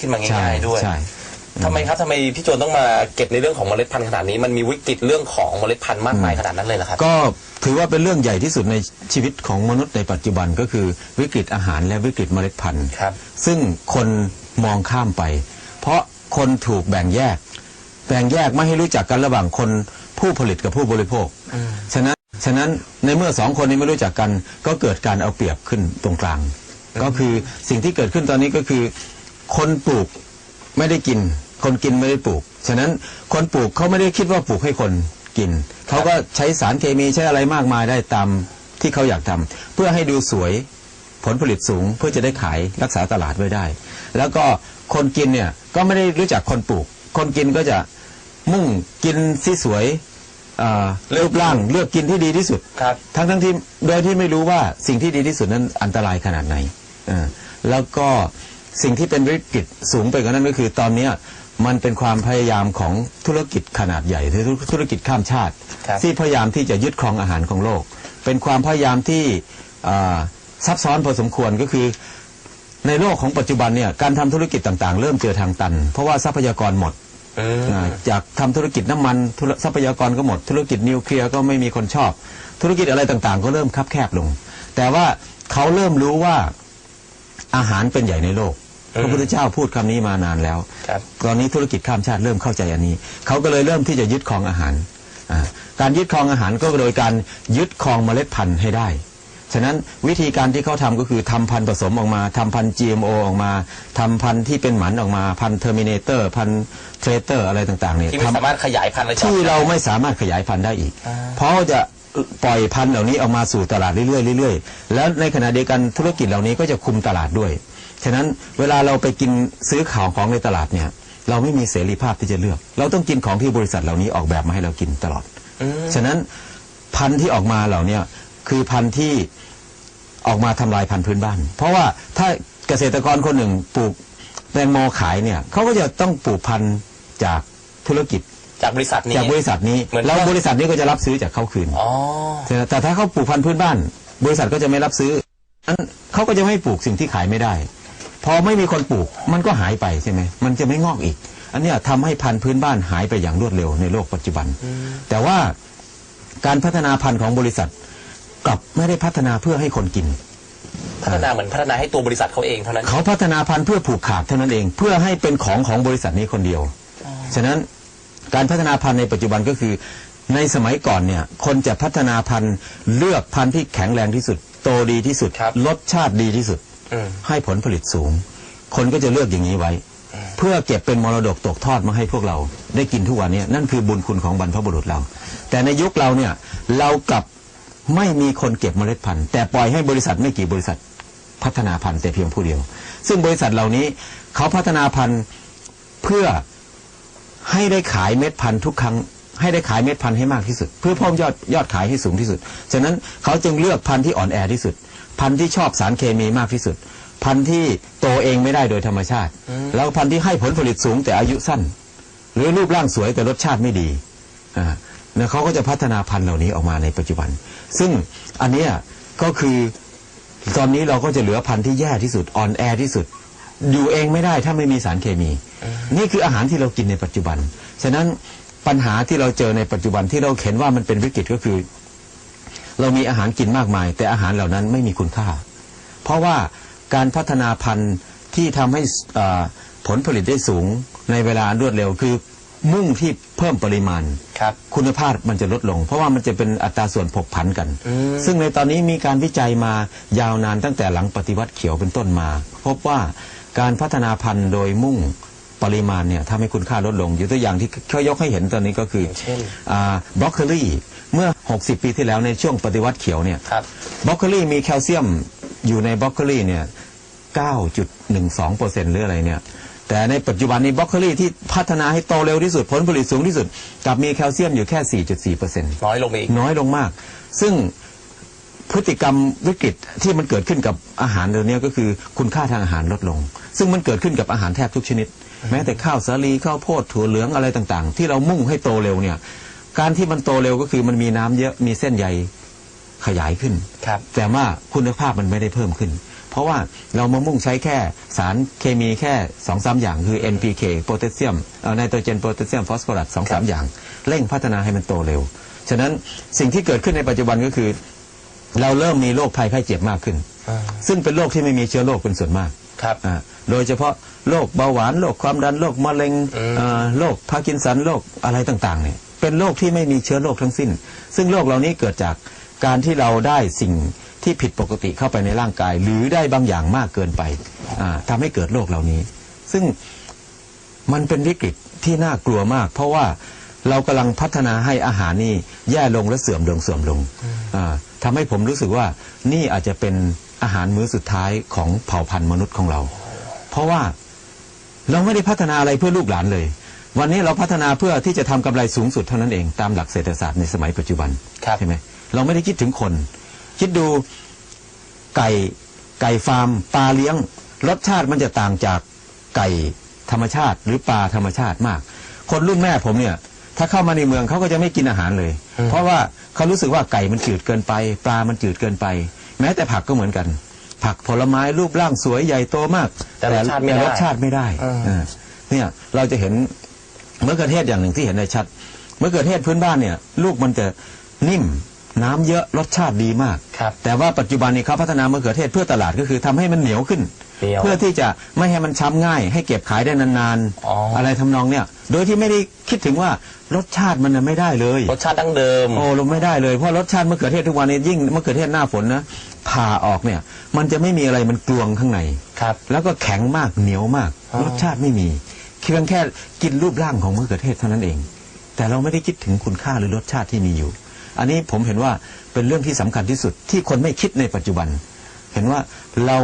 ขึ้นมาง่ายๆด้วยใช่ทำไมครับทำไมพี่โจนต้องมาเก็บในเรื่องของเมล็ดพันธุ์ขนาดนี้มันมีวิกฤตเรื่องของเมล็ดพันธุ์มากมายขนาดนั้นเลยเหรอครับ ก็ถือว่าเป็นเรื่องใหญ่ที่สุดในชีวิตของมนุษย์ในปัจจุบันก็คือวิกฤตอาหารและวิกฤตเมล็ดพันธุ์ครับ ซึ่งคนมองข้ามไป เพราะคนถูกแบ่งแยก แบ่งแยกไม่ให้รู้จักกันระหว่างคนผู้ผลิตกับผู้บริโภคฉะนั้นฉะนั้นในเมื่อสองคนนี้ไม่รู้จักกัน ก็เกิดการเอาเปรียบขึ้นตรงกลาง ก็คือสิ่งที่เกิดขึ้นตอนนี้ก็คือ คนปลูกไม่ได้กิน คนกินไม่ได้ปลูก ฉะนั้นคนปลูกเขาไม่ได้คิดว่าปลูกให้คนกิน เขาก็ใช้สารเคมีใช้อะไรมากมายได้ตามที่เขาอยากทำเพื่อให้ดูสวยผลผลิตสูงเพื่อจะได้ขายรักษาตลาดไว้ได้ แล้วก็คนกินเนี่ยก็ไม่ได้รู้จักคนปลูก คนกินก็จะมุ่งกินที่สวยอ่ารูปร่างเลือกกินที่ดีที่สุดครับทั้งทั้งที่โดยที่ไม่รู้ว่าสิ่งที่ดีที่สุดนั้นอันตรายขนาดไหนเออแล้วก็ สิ่งที่เป็นวิกฤตสูงไปกว่านั้นก็คือตอนเนี้ยมันเป็นความพยายามของธุรกิจขนาดใหญ่หรือธุรกิจข้ามชาติ ครับที่พยายามที่จะยึดครองอาหารของโลก เป็นความพยายามที่อ่าซับซ้อนพอสมควรก็คือ ในโลกของปัจจุบันเนี่ยการทำธุรกิจต่างๆ เริ่มเจอทางตัน เพราะว่าทรัพยากรหมด อืม อ่าจากทำธุรกิจน้ำมันธุรทรัพยากรก็หมด ธุรกิจนิวเคลียร์ก็ไม่มีคนชอบ ธุรกิจอะไรต่างๆ ก็เริ่มคับแคบลง แต่ว่าเขาเริ่มรู้ว่าอาหารเป็นใหญ่ในโลก พระพุทธเจ้าพูดคำนี้มานานแล้วครับตอนนี้ธุรกิจข้ามชาติเริ่มเข้าใจอันนี้ เขาก็เลยเริ่มที่จะยึดครองอาหารอ่าการยึดครองอาหารก็โดยการยึดครองเมล็ดพันธุ์ให้ได้ ฉะนั้นวิธีการที่เขาทำก็คือทำพันธุ์ผสมออกมาทำพันธุ์ GMO ออกมาทำพันธุ์ที่เป็นหมันออกมา พันธุ์เทอร์มินเตอร์ พันธุ์เทรเตอร์อะไรต่างๆเนี่ยที่ไม่ทำสามารถขยายพันธุ์และที่เราไม่สามารถขยายพันธุ์ได้อีก เพราะจะปล่อยพันธุ์เหล่านี้ออกมาสู่ตลาดเรื่อยๆเรื่อยๆ แล้วในขณะเดียวกันธุรกิจเหล่านี้ก็จะคุมตลาดด้วย ฉะนั้นเวลาเราไปกินซื้อข่าวของในตลาดเนี่ยเราไม่มีเสรีภาพที่จะเลือก เราต้องกินของที่บริษัทเหล่านี้ออกแบบมาให้เรากินตลอดอืมฉะนั้นพันธุ์ที่ออกมาเหล่าเนี้คือพันธุ์ที่ออกมาทำลายพันธุ์พื้นบ้าน เพราะว่าถ้าเกษตรกรคนหนึ่งปลูกแตงโมขายเนี่ยเขาก็จะต้องปลูกพันธุ์จากธุรกิจจากบริษัทนี้จากบริษัทนี้เหมือนแล้วว่าบริษัทนี้ก็จะรับซื้อจากเขาคืนอ๋อแต่แต่ถ้าเขาปลูกพันธุ์พื้นบ้าน บริษัทก็จะไม่รับซื้อนั้นเขาก็จะไม่ปลูกสิ่งที่ขายไม่ได้ พอไม่มีคนปลูกมันก็หายไปใช่ไหมมันจะไม่งอกอีก อันเนี้ยทำให้พันธุ์พื้นบ้านหายไปอย่างรวดเร็วในโลกปัจจุบัน แต่ว่าการพัฒนาพันธุ์ของบริษัทกลับไม่ได้พัฒนาเพื่อให้คนกิน พัฒนาเหมือนพัฒนาให้ตัวบริษัทเขาเองเท่านั้นเขาพัฒนาพันธุ์เพื่อผูกขาดเท่านั้นเอง เพื่อให้เป็นของของบริษัทนี้คนเดียว ฉะนั้นการพัฒนาพันธุ์ในปัจจุบันก็คือ ในสมัยก่อนเนี่ย คนจะพัฒนาพันธุ์เลือกพันธุ์ที่แข็งแรงที่สุด โตดีที่สุดครับรสชาติดีที่สุดอืม ให้ผลผลิตสูง คนก็จะเลือกอย่างนี้ไว้ เพื่อเก็บเป็นมรดกตกทอดมาให้พวกเรา ได้กินทุกวันเนี้นั่นคือบุญคุณของบรรพบุรุษเรา แต่ในยุคเราเนี่ยเรากลับไม่มีคนเก็บเมล็ดพันธุ์ แต่ปล่อยให้บริษัทไม่กี่บริษัทพัฒนาพันธุ์แต่เพียงผู้เดียว ซึ่งบริษัทเหล่านี้เขาพัฒนาพันธุ์เพื่อให้ได้ขายเม็ดพันธุ์ทุกครั้งให้ได้ขายเม็ดพันธุ์ให้มากที่สุด เพื่อเพิ่มยอดยอดขายให้สูงที่สุด ฉะนั้นเขาจึงเลือกพันธุ์ที่อ่อนแอที่สุด พันธุ์ที่ชอบสารเคมีมากที่สุด พันธุ์ที่โตเองไม่ได้โดยธรรมชาติ แล้วพันธุ์ที่ให้ผลผลิตสูงแต่อายุสั้น หรือรูปร่างสวยแต่รสชาติไม่ดีอ่าแล้วเขาก็จะพัฒนาพันธุ์เหล่านี้ออกมาในปัจจุบัน ซึ่งอันเนี้ยก็คือตอนนี้เราก็จะเหลือพันธุ์ที่แย่ที่สุดอ่อนแอที่สุด อยู่เองไม่ได้ถ้าไม่มีสารเคมี นี่คืออาหารที่เรากินในปัจจุบัน ฉะนั้นปัญหาที่เราเจอในปัจจุบันที่เราเห็นว่ามันเป็นวิกฤตก็คือ เรามีอาหารกินมากมาย แต่อาหารเหล่านั้นไม่มีคุณค่า เพราะว่าการพัฒนาพันธุ์ที่ทำให้เอ่อผลผลิตได้สูงในเวลารวดเร็วคือมุ่งที่เพิ่มปริมาณครับคุณภาพมันจะลดลง เพราะว่ามันจะเป็นอัตราส่วนผกผันกันอืมซึ่งในตอนนี้มีการวิจัยมายาวนานตั้งแต่หลังปฏิวัติเขียวเป็นต้นมา พบว่าการพัฒนาพันธุ์โดยมุ่ง ปริมาณเนี่ยทำให้คุณค่าลดลงอยู่ตัวอย่างที่เขายกให้เห็นตอนนี้ก็คืออย่างเช่นบล็อกโคลีเมื่อ 60 ปีที่แล้วในช่วงปฏิวัติเขียวเนี่ยครับบล็อกโคลีมีแคลเซียมอยู่ในบล็อกโคลีเนี่ย 9.12เปอร์เซ็นต์หรืออะไรเนี่ย แต่ในปัจจุบันนี้บล็อกโคลีที่พัฒนาให้โตเร็วที่สุดผลผลิตสูงที่สุดกลับมีแคลเซียมอยู่แค่ 4.4เปอร์เซ็นต์น้อยลงไปอีกน้อยลงมาก ซึ่งพฤติกรรมวิกฤตที่มันเกิดขึ้นกับอาหารเดี๋ยวนี้ก็คือคุณค่าทางอาหารลดลง ซึ่งมันเกิดขึ้นกับอาหารแทบทุกชนิด แม้แต่ข้าวสาลีข้าวโพดถั่วเหลืองอะไรต่างๆ ที่เรามุ่งให้โตเร็วเนี่ย การที่มันโตเร็วก็คือมันมีน้ำเยอะมีเส้นใยขยายขึ้นครับแต่ว่าคุณภาพมันไม่ได้เพิ่มขึ้น เพเพราะว่าเรามามุ่งใช้แค่สารเคมีแค่สองสามอย่างคือ NPK โพแทสเซียมไนโตรเจนโพแทสเซียมฟอสฟอรัสสองสามอย่าง เร่งพัฒนาให้มันโตเร็ว ฉะนั้นสิ่งที่เกิดขึ้นในปัจจุบันก็คือ เราเริ่มมีโรคภัยไข้เจ็บมากขึ้น ซึ่งเป็นโรคที่ไม่มีเชื้อโรคเป็นส่วนมาก ครับอ่าโดยเฉพาะโรคเบาหวานโรคความดันโรคมะเร็งอืมอ่าโรคพาร์กินสันโรคอะไรต่างๆเนี่ยเป็นโรคที่ไม่มีเชื้อโรคทั้งสิ้น ซึ่งโรคเหล่านี้เกิดจากการที่เราได้สิ่งที่ผิดปกติเข้าไปในร่างกาย หรือได้บางอย่างมากเกินไปอ่าทำให้เกิดโรคเหล่านี้ ซึ่งมันเป็นวิกฤตที่น่ากลัวมาก เพราะว่าเรากำลังพัฒนาให้อาหารนี่แย่ลงและเสื่อมลงเสื่อมลงอ่าทำให้ผมรู้สึกว่านี่อาจจะเป็น อาหารมื้อสุดท้ายของเผ่าพันธุ์มนุษย์ของเรา เพราะว่าเราไม่ได้พัฒนาอะไรเพื่อลูกหลานเลย วันนี้เราพัฒนาเพื่อที่จะทำกำไรสูงสุดเท่านั้นเองตามหลักเศรษฐศาสตร์ในสมัยปัจจุบันครับใช่ไหมเราไม่ได้คิดถึงคน คิดดูไก่ไก่ฟาร์มปลาเลี้ยง รสชาติมันจะต่างจากไก่ธรรมชาติ หรือปลาธรรมชาติมาก คนรุ่นแม่ผมเนี่ย ถ้าเข้ามาในเมืองเขาก็จะไม่กินอาหารเลย เพราะว่าเขารู้สึกว่าไก่มันจืดเกินไป ปลามันจืดเกินไป แม้แต่ผักก็เหมือนกัน ผักผลไม้รูปร่างสวยใหญ่โตมาก แต่รสชาติไม่ได้รสชาติไม่ได้เออเออเนี่ยเราจะเห็นมะเขือเทศอย่างหนึ่งที่เห็นได้ชัดมะเขือเทศพื้นบ้านเนี่ย ลูกมันจะนิ่มน้ำเยอะรสชาติดีมากครับแต่ว่าปัจจุบันนี้เขาพัฒนามะเขือเทศเพื่อตลาดก็คือทำให้มันเหนียวขึ้น เหนียว เพื่อที่จะไม่ให้มันช้ำง่าย ให้เก็บขายได้นานอ๋อออะไรทำนองเนี่ยโดยที่ไม่ได้คิดถึงว่ารสชาติมันน่ะไม่ได้เลย รสชาติดั้งเดิม โอ้ลงไม่ได้เลยเพราะรสชาติมะเขือเทศทุกวันนี้ยิ่งมะเขือเทศหน้าฝนนะผ่าออกเนี่ย มันจะไม่มีอะไรมันกลวงข้างใน ครับ แล้วก็แข็งมากเหนียวมาก อ๋อ รสชาติไม่มีเพียงแค่กินรูปร่างของมะเขือเทศเท่านั้นเอง แต่เราไม่ได้คิดถึงคุณค่าหรือรสชาติที่มีอยู่ อันนี้ผมเห็นว่าเป็นเรื่องที่สำคัญที่สุดที่คนไม่คิดในปัจจุบัน เห็นว่าเรา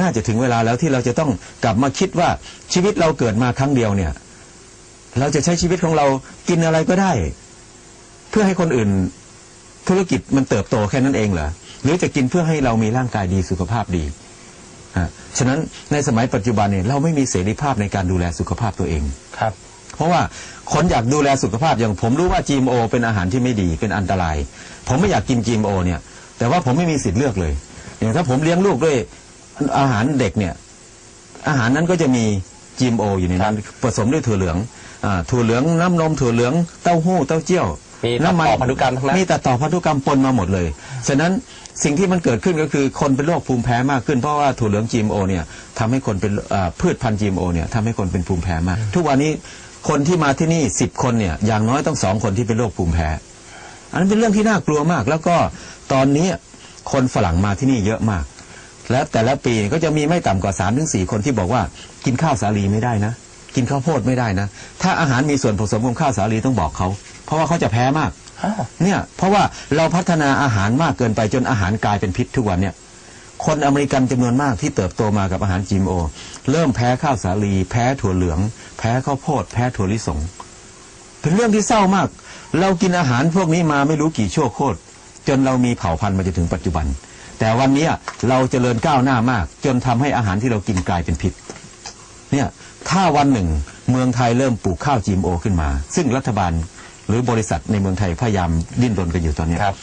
น่าจะถึงเวลาแล้วที่เราจะต้องกลับมาคิดว่าชีวิตเราเกิดมาครั้งเดียวเนี่ย เราจะใช้ชีวิตของเรากินอะไรก็ได้ เพื่อให้คนอื่นธุรกิจมันเติบโตแค่นั้นเองเหรอหรือจะกินเพื่อให้เรามีร่างกายดีสุขภาพดีฮะฉะนั้นในสมัยปัจจุบันเนี่ยเราไม่มีเสรีภาพในการดูแลสุขภาพตัวเองครับ เพราะว่าคนอยากดูแลสุขภาพอย่างผมรู้ว่า GMO เป็นอาหารที่ไม่ดีเป็นอันตราย ผมไม่อยากกิน GMO เนี่ย แต่ว่าผมไม่มีสิทธิ์เลือกเลย อย่างถ้าผมเลี้ยงลูกด้วย อาหารเด็กเนี่ย อาหารนั้นก็จะมี GMO อยู่ในนั้นผสมด้วยถั่วเหลืองอ่าถั่วเหลืองน้ำนมถั่วเหลืองเต้าหู้เต้าเจี้ยวมีตัดต่อพันธุกรรมทั้งนั้นมีตัดต่อพันธุกรรมปนมาหมดเลย ฉะนั้นสิ่งที่มันเกิดขึ้นก็คือคนเป็นโรคภูมิแพ้มากขึ้นเพราะว่าถั่วเหลือง GMO เนี่ยทำให้คนเป็นอ่าพืชพันธุ์ GMO เนี่ยทำให้คนเป็นภูมิแพ้มาก ทุกวันนี้คนที่มาที่นี่สิบคนเนี่ยอย่างน้อยต้องสองคนที่เป็นโรคภูมิแพ้ อันนั้นเป็นเรื่องที่น่ากลัวมาก แล้วก็ตอนนี้คนฝรั่งมาที่นี่เยอะมาก และแต่ละปีก็จะมีไม่ต่ำกว่าสามถึงสี่คนที่บอกว่ากินข้าวสาลีไม่ได้นะ กินข้าวโพดไม่ได้นะ ถ้าอาหารมีส่วนผสมของข้าวสาลีต้องบอกเขา เพราะว่าเขาจะแพ้มากอ้าวเนี่ยเพราะว่าเราพัฒนาอาหารมากเกินไปจนอาหารกลายเป็นพิษทุกวันเนี่ยคนอเมริกันจำนวนมากที่เติบโตมากับอาหาร GMO เริ่มแพ้ข้าวสาลี แพ้ถั่วเหลือง แพ้ข้าวโพด แพ้ถั่วลิสง เป็นเรื่องที่เศร้ามาก เรากินอาหารพวกนี้มาไม่รู้กี่ชั่วโคตรจนเรามีเผ่าพันธุ์มาจนถึงปัจจุบัน แต่วันนี้เราเจริญก้าวหน้ามาก จนทำให้อาหารที่เรากินกลายเป็นพิษเนี่ยถ้าวันหนึ่งเมืองไทยเริ่มปลูกข้าว GMO ขึ้นมา ซึ่งรัฐบาลหรือบริษัทในเมืองไทยพยายามดิ้นรนกันอยู่ตอนเนี้ยครับ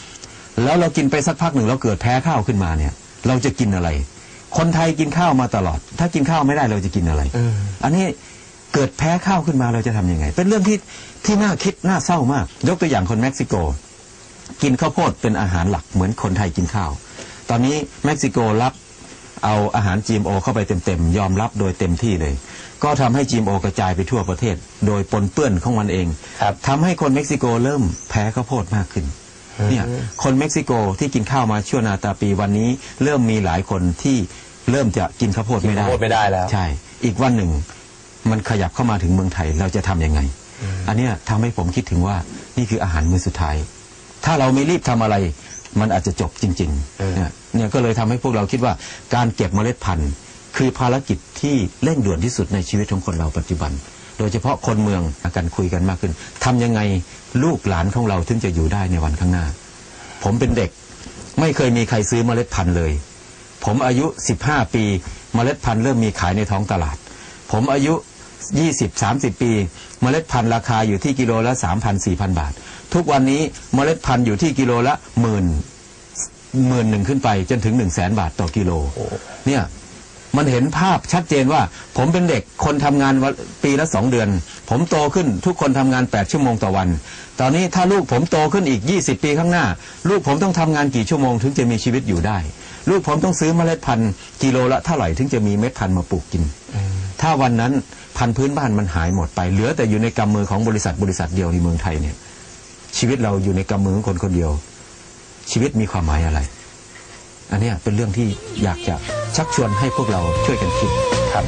แล้วเรากินไปสักพักหนึ่งเราเกิดแพ้ข้าวขึ้นมาเนี่ย เราจะกินอะไร คนไทยกินข้าวมาตลอด ถ้ากินข้าวไม่ได้เราจะกินอะไรอืมอันนี้เกิดแพ้ข้าวขึ้นมาเราจะทำยังไง เป็นเรื่องที่ที่น่าคิดน่าเศร้ามาก ยกตัวอย่างคนเม็กซิโก กินข้าวโพดเป็นอาหารหลักเหมือนคนไทยกินข้าว ตอนนี้เม็กซิโกรับเอาอาหาร GMO เข้าไปเต็มๆ ยอมรับโดยเต็มที่เลย ก็ทำให้ GMO กระจายไปทั่วประเทศ โดยปนเปื้อนของมันเองครับทำให้คนเม็กซิโกเริ่มแพ้ข้าวโพดมากขึ้นเนี่ยคนเม็กซิโกที่กินข้าวมาชั่วนาตาปีวันนี้ เริ่มมีหลายคนที่เริ่มจะกินข้าวโพดไม่ได้กินข้าวโพดไม่ได้แล้วใช่ อีกวันหนึ่ง มันขยับเข้ามาถึงเมืองไทยเราจะทำยังไง อันเนี้ยทำให้ผมคิดถึงว่านี่คืออาหารมื้อสุดท้าย ถ้าเราไม่รีบทำอะไร มันอาจจะจบจริงเออๆเนี่ยเนี่ยก็เลยทำให้พวกเราคิดว่าการเก็บเมล็ดพันธุ์ คือภารกิจที่เร่งด่วนที่สุดในชีวิตของคนเราปัจจุบัน โดยเฉพาะคนเมืองกันคุยกันมากขึ้นทำยังไงลูกหลานของเราถึงจะอยู่ได้ในวันข้างหน้า ผมเป็นเด็กไม่เคยมีใครซื้อเมล็ดพันธุ์เลย ผมอายุ 15 ปี เมล็ดพันธุ์เริ่มมีขายในท้องตลาด ผมอายุ 20 30 ปี เมล็ดพันธุ์ราคาอยู่ที่กิโลละ 3,000 4,000 บาท ทุกวันนี้เมล็ดพันธุ์อยู่ที่กิโลละหมื่นหมื่นหนึ่งขึ้นไปจนถึงหนึ่งแสนบาทต่อกิโลเนี่ยมันเห็นภาพชัดเจนว่า ผมเป็นเด็กคนทำงานปีละสองเดือน ผมโตขึ้นทุกคนทำงานแปดชั่วโมงต่อวัน ตอนนี้ถ้าลูกผมโตขึ้นอีก 20 ปีข้างหน้า ลูกผมต้องทำงานกี่ชั่วโมงถึงจะมีชีวิตอยู่ได้ ลูกผมต้องซื้อเมล็ดพันธุ์กิโลละเท่าไหร่ถึงจะมีเม็ดพันธุ์มาปลูกกิน ถ้าวันนั้น พันธุ์พื้นบ้านมันหายหมดไป เหลือแต่อยู่ในกำมือของบริษัทบริษัทเดียวในเมืองไทยเนี่ยชีวิตเราอยู่ในกำมือของคนคนเดียว ชีวิตมีความหมายอะไร อันนี้เป็นเรื่องที่อยากจะชักชวนให้พวกเราช่วยกันคิดครับ